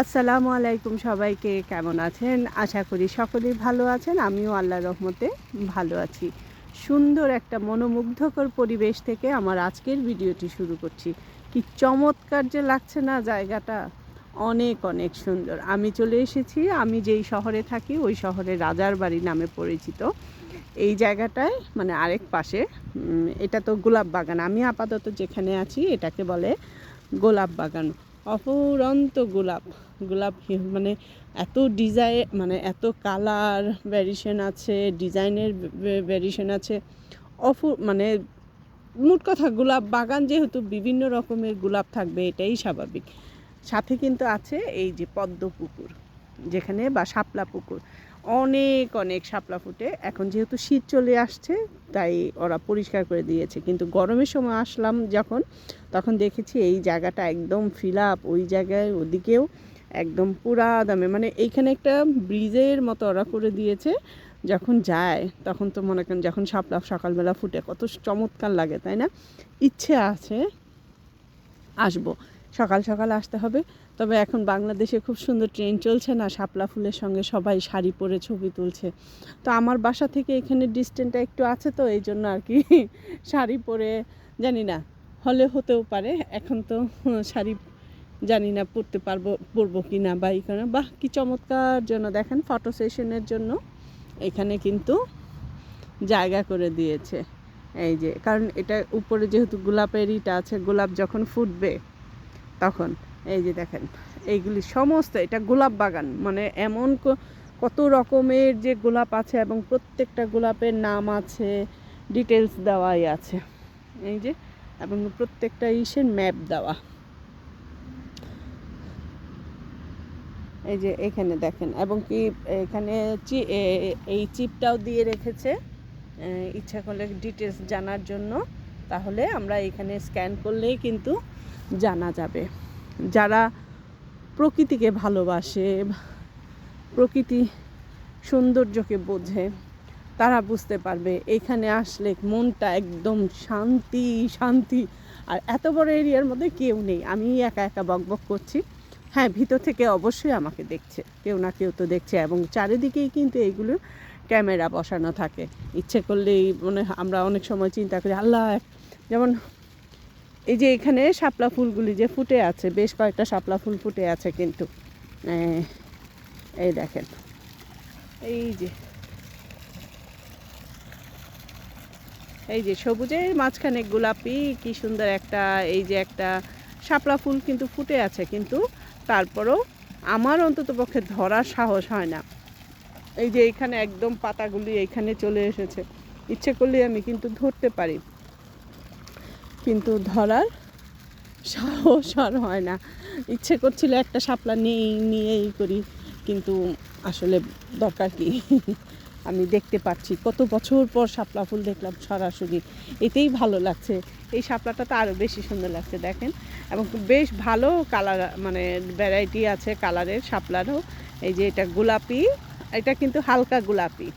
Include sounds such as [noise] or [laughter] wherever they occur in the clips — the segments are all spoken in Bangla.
আসসালামু আলাইকুম সবাইকে, কেমন আছেন? আশা করি সকলেই ভালো আছেন, আমিও আল্লাহ রহমতে ভালো আছি। সুন্দর একটা মনোমুগ্ধকর পরিবেশ থেকে আমার আজকের ভিডিওটি শুরু করছি। কি চমৎকার যে লাগছে না জায়গাটা! অনেক অনেক সুন্দর। আমি চলে এসেছি, আমি যেই শহরে থাকি, ওই শহরে রাজার বাড়ি নামে পরিচিত। এই জায়গাটায় মানে আরেক পাশে এটা তো গোলাপ বাগান। আমি আপাতত যেখানে আছি, এটাকে বলে গোলাপ বাগান। অফুরন্ত গোলাপ। গোলাপ মানে এত ডিজাইন মানে এত কালার ভ্যারিয়েশন আছে, ডিজাইনের ভ্যারিয়েশন আছে। অফু মানে মোট কথা গোলাপ বাগান যেহেতু বিভিন্ন রকমের গোলাপ থাকবে, এটাই স্বাভাবিক। সাথে কিন্তু আছে এই যে পদ্ম পুকুর, যেখানে বা শাপলা পুকুর। অনেক অনেক শাপলা ফুটে। এখন যেহেতু শীত চলে আসছে, তাই ওরা পরিষ্কার করে দিয়েছে। কিন্তু গরমের সময় আসলাম যখন, তখন দেখেছি এই জায়গাটা একদম ফিল আপ ওই জায়গায় ওদিকেও একদম পুরা দামে। মানে এইখানে একটা ব্রিজের মতো ওরা করে দিয়েছে, যখন যায়, তখন তো মনে করেন যখন শাপলা সকালবেলা ফুটে, কত চমৎকার লাগে, তাই না? ইচ্ছে আছে, আসব। সকাল সকাল আসতে হবে। তবে এখন বাংলাদেশে খুব সুন্দর ট্রেন চলছে না, শাপলা ফুলের সঙ্গে সবাই শাড়ি পরে ছবি তুলছে। তো আমার বাসা থেকে এখানে ডিস্টেন্সটা একটু আছে তো, এই জন্য আর কি [laughs] শাড়ি পরে জানি না, হলে হতেও পারে, এখন তো [laughs] শাড়ি জানি না পরতে পারব, পরবো কি না বা এখানে বাহ, কি চমৎকার জন্য দেখেন ফটো সেশনের জন্য এখানে কিন্তু জায়গা করে দিয়েছে। এই যে, কারণ এটা উপরে যেহেতু গোলাপের ইটা আছে, গোলাপ যখন ফুটবে তখন। এই যে দেখেন, এইগুলি সমস্ত, এটা গোলাপ বাগান মানে এমন কত রকমের যে গোলাপ আছে এবং প্রত্যেকটা গোলাপের নাম আছে ডিটেলস দেওয়াই আছে। এই যে, এবং প্রত্যেকটা ইসের ম্যাপ দেওয়া। এই যে এখানে দেখেন, এবং কি এখানে এই চিপটাও দিয়ে রেখেছে। ইচ্ছা করলে ডিটেলস জানার জন্য, তাহলে আমরা এখানে স্ক্যান করলেই কিন্তু জানা যাবে। যারা প্রকৃতিকে ভালোবাসে, প্রকৃতি সৌন্দর্যকে বোঝে, তারা বুঝতে পারবে এখানে আসলে মনটা একদম শান্তি শান্তি। আর এত বড় এরিয়ার মধ্যে কেউ নেই। আমি একা একা বকবক করছি। হ্যাঁ ভিতর থেকে অবশ্যই আমাকে দেখছে। কেউ না কেউ তো দেখছে। এবং চারিদিকেই কিন্তু এইগুলো ক্যামেরা বসানো থাকে। ইচ্ছে করলেই মানে আমরা অনেক সময় চিন্তা করি, আল্লাহ! যেমন এই যে এখানে শাপলা ফুলগুলি যে ফুটে আছে বেশ কয়েকটা শাপলা ফুল ফুটে আছে কিন্তু। এই, দেখেন। এই যে। এই যে সবুজের মাঝখানে গোলাপি কি সুন্দর একটা এই যে একটা শাপলা ফুল কিন্তু ফুটে আছে কিন্তু তারপরেও আমার অন্তত পক্ষে ধরার সাহস হয় না। এই যে এখানে একদম পাতাগুলি এখানে চলে এসেছে। ইচ্ছে করলে আমি কিন্তু ধরতে পারি। কিন্তু ধরার সাহস আর হয় না। ইচ্ছে করছিল একটা শাপলা নিয়ে নিয়েই করি কিন্তু আসলে দরকার কি? আমি দেখতে পাচ্ছি কত বছর পর শাপলা ফুল দেখলাম সরাসরি। এতেই ভালো লাগছে। এই শাপলাটা তো আরও বেশি সুন্দর লাগছে দেখেন। এবং বেশ ভালো কালার মানে ভ্যারাইটি আছে কালারের শাপলারও। এই যে এটা গোলাপি এটা কিন্তু হালকা গোলাপি।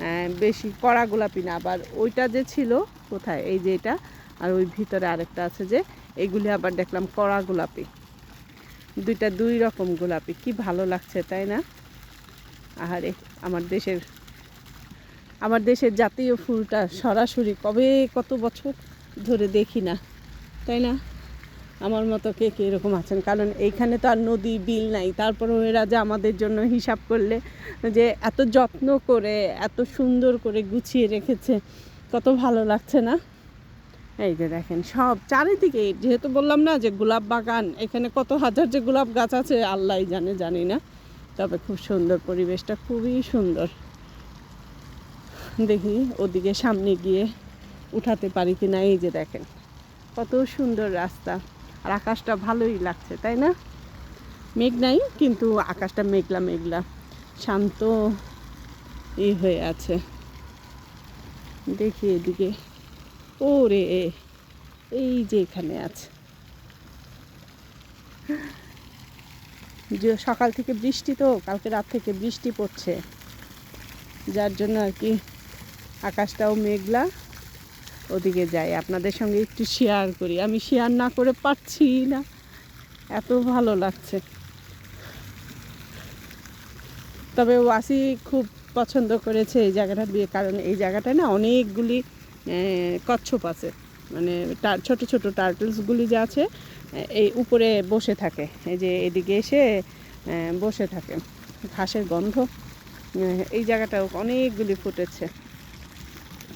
হ্যাঁ, বেশি কড়া গোলাপি না আবার ওইটা যে ছিল কোথায়? এই যে এটা আর ওই ভিতরে আরেকটা আছে যে এইগুলি আবার দেখলাম কড়া গোলাপি। দুইটা দুই রকম গোলাপি, কি ভালো লাগছে, তাই না? আহারে, আমার দেশের আমার দেশের জাতীয় ফুলটা সরাসরি কবে কত বছর ধরে দেখি না, তাই না? আমার মতো কে কে এরকম আছেন? কারণ এইখানে তো আর নদী, বিল নাই। তারপরেও এরা যে আমাদের জন্য হিসাব করলে যে এত যত্ন করে, এত সুন্দর করে গুছিয়ে রেখেছে, কত ভালো লাগছে না? এই যে দেখেন, সব চারিদিকে, যেহেতু বললাম না যে গোলাপ বাগান, এখানে কত হাজার যে গোলাপ গাছ আছে, আল্লাহ জানে, জানি না। তবে খুব সুন্দর পরিবেশটা, খুবই সুন্দর। দেখি ওদিকে সামনে গিয়ে উঠাতে পারি কি না এই যে দেখেন, কত সুন্দর রাস্তা। আর আকাশটা ভালোই লাগছে, তাই না? মেঘ নাই, কিন্তু আকাশটা মেঘলা মেঘলা। শান্ত ই হয়ে আছে। দেখি এদিকে ও রে এই যে এখানে আছে। যে সকাল থেকে বৃষ্টি তো, কালকে রাত থেকে বৃষ্টি পড়ছে। যার জন্য আর কি আকাশটাও মেঘলা। ওদিকে যাই, আপনাদের সঙ্গে একটু শেয়ার করি। আমি শেয়ার না করে পারছি না। এত ভালো লাগছে। তবে ওয়াসি খুব পছন্দ করেছে এই জায়গাটা বিয়ে কারণ এই জায়গাটায় না অনেকগুলি কচ্ছপ আছে। মানে ছোট ছোট টার্টলসগুলি যে আছে, এই উপরে বসে থাকে। এই যে এদিকে এসে বসে থাকে। ঘাসের গন্ধ। এই জায়গাটাও অনেকগুলি ফুটেছে।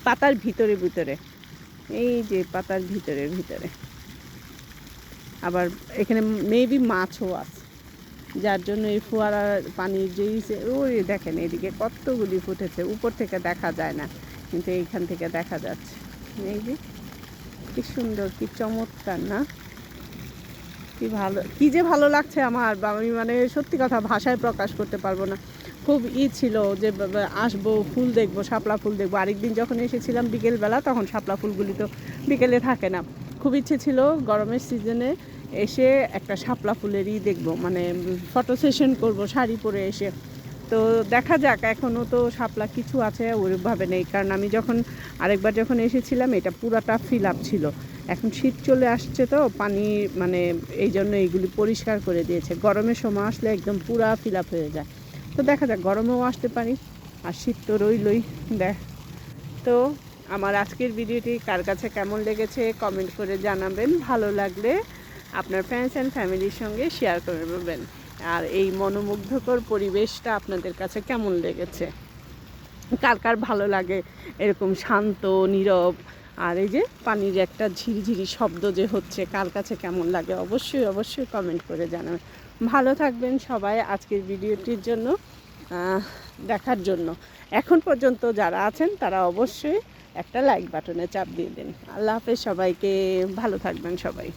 পাতার ভিতরে ভিতরে। এই যে পাতার ভিতরে ভিতরে। আবার এখানে মেবি মাছও আছে। যার জন্য এই ফোয়ারার পানির যে ইসে- ওই দেখেন এদিকে কতগুলি ফুটেছে। উপর থেকে দেখা যায় না। কিন্তু এইখান থেকে দেখা যাচ্ছে। এই যে, কি সুন্দর, কি চমৎকার না? কি ভালো, কি যে ভালো লাগছে আমার আমি মানে সত্যি কথা ভাষায় প্রকাশ করতে পারব না। খুব ই ছিল যে আসব, ফুল দেখব, শাপলা ফুল দেখব। আরেকদিন যখন এসেছিলাম বিকেলবেলা, তখন শাপলা ফুলগুলি তো বিকেলে থাকে না। খুব ইচ্ছে ছিল গরমের সিজনে এসে একটা শাপলা ফুলেরই দেখব। মানে ফটো সেশন করব, শাড়ি পরে এসে। তো দেখা যাক এখনও তো শাপলা কিছু আছে ওইভাবে নেই। কারণ আমি যখন আরেকবার যখন এসেছিলাম, এটা পুরাটা ফিল আপ ছিল। এখন শীত চলে আসছে তো, পানি মানে এই জন্য এইগুলি পরিষ্কার করে দিয়েছে। গরমের সময় আসলে একদম পুরা ফিল আপ হয়ে যায়। তো দেখা যাক, গরমেও আসতে পারি, আর শীত তো রইলই, দেখ। তো আমার আজকের ভিডিওটি কার কাছে কেমন লেগেছে কমেন্ট করে জানাবেন। ভালো লাগলে আপনার ফ্রেন্ডস অ্যান্ড ফ্যামিলির সঙ্গে শেয়ার করে দেবেন। আর এই মনোমুগ্ধকর পরিবেশটা আপনাদের কাছে কেমন লেগেছে? কার কার ভালো লাগে? এরকম শান্ত, নীরব, আর এই যে পানির একটা ঝিরিঝিরি শব্দ যে হচ্ছে, কার কাছে কেমন লাগে? অবশ্যই অবশ্যই কমেন্ট করে জানাবেন। ভালো থাকবেন সবাই আজকের ভিডিওটির জন্য দেখার জন্য। এখন পর্যন্ত যারা আছেন, তারা অবশ্যই একটা লাইক বাটনে চাপ দিয়ে দিন। আল্লাহ হাফেজ সবাইকে, ভালো থাকবেন সবাই।